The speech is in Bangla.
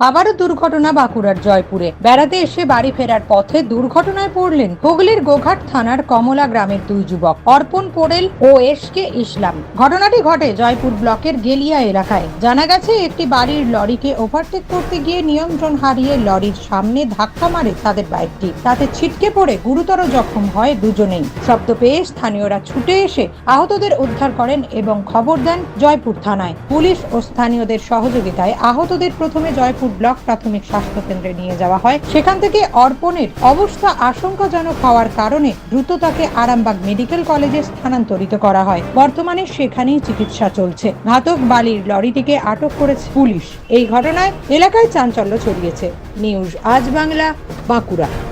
আবারও দুর্ঘটনা বাঁকুড়ার জয়পুরে। বেড়াতে এসে বাড়ি ফেরার পথে দুর্ঘটনায় পড়লেন হুগলির গোঘাট থানার কমলা গ্রামের দুই যুবক, অর্পণ পোড়েল ও এস কে ইসলাম। ঘটনাটি ঘটে জয়পুর ব্লকের গেলিয়া এলাকায়। জানা গেছে, একটি বাড়ির লরিকে ওভারটেক করতে গিয়ে নিয়ন্ত্রণ হারিয়ে লরির সামনে ধাক্কা মারে তাদের বাইকটি। তাতে ছিটকে পড়ে গুরুতর জখম হয় দুজনেই। শব্দ পেয়ে স্থানীয়রা ছুটে এসে আহতদের উদ্ধার করেন এবং খবর দেন জয়পুর থানায়। পুলিশ ও স্থানীয়দের সহযোগিতায় আহতদের প্রথমে জয়পুর ব্লক প্রাথমিক স্বাস্থ্য কেন্দ্রে নিয়ে যাওয়া হয়। সেখান থেকে অর্পণের অবস্থা আশঙ্কাজনক হওয়ার কারণে দ্রুত তাকে আরামবাগ মেডিকেল কলেজে স্থানান্তরিত করা হয়। বর্তমানে সেখানেই চিকিৎসা চলছে। ঘাতক বালির লরিটিকে আটক করেছে পুলিশ। এই ঘটনায় এলাকায় চাঞ্চল্য ছড়িয়েছে। নিউজ আজ বাংলা, বাঁকুড়া।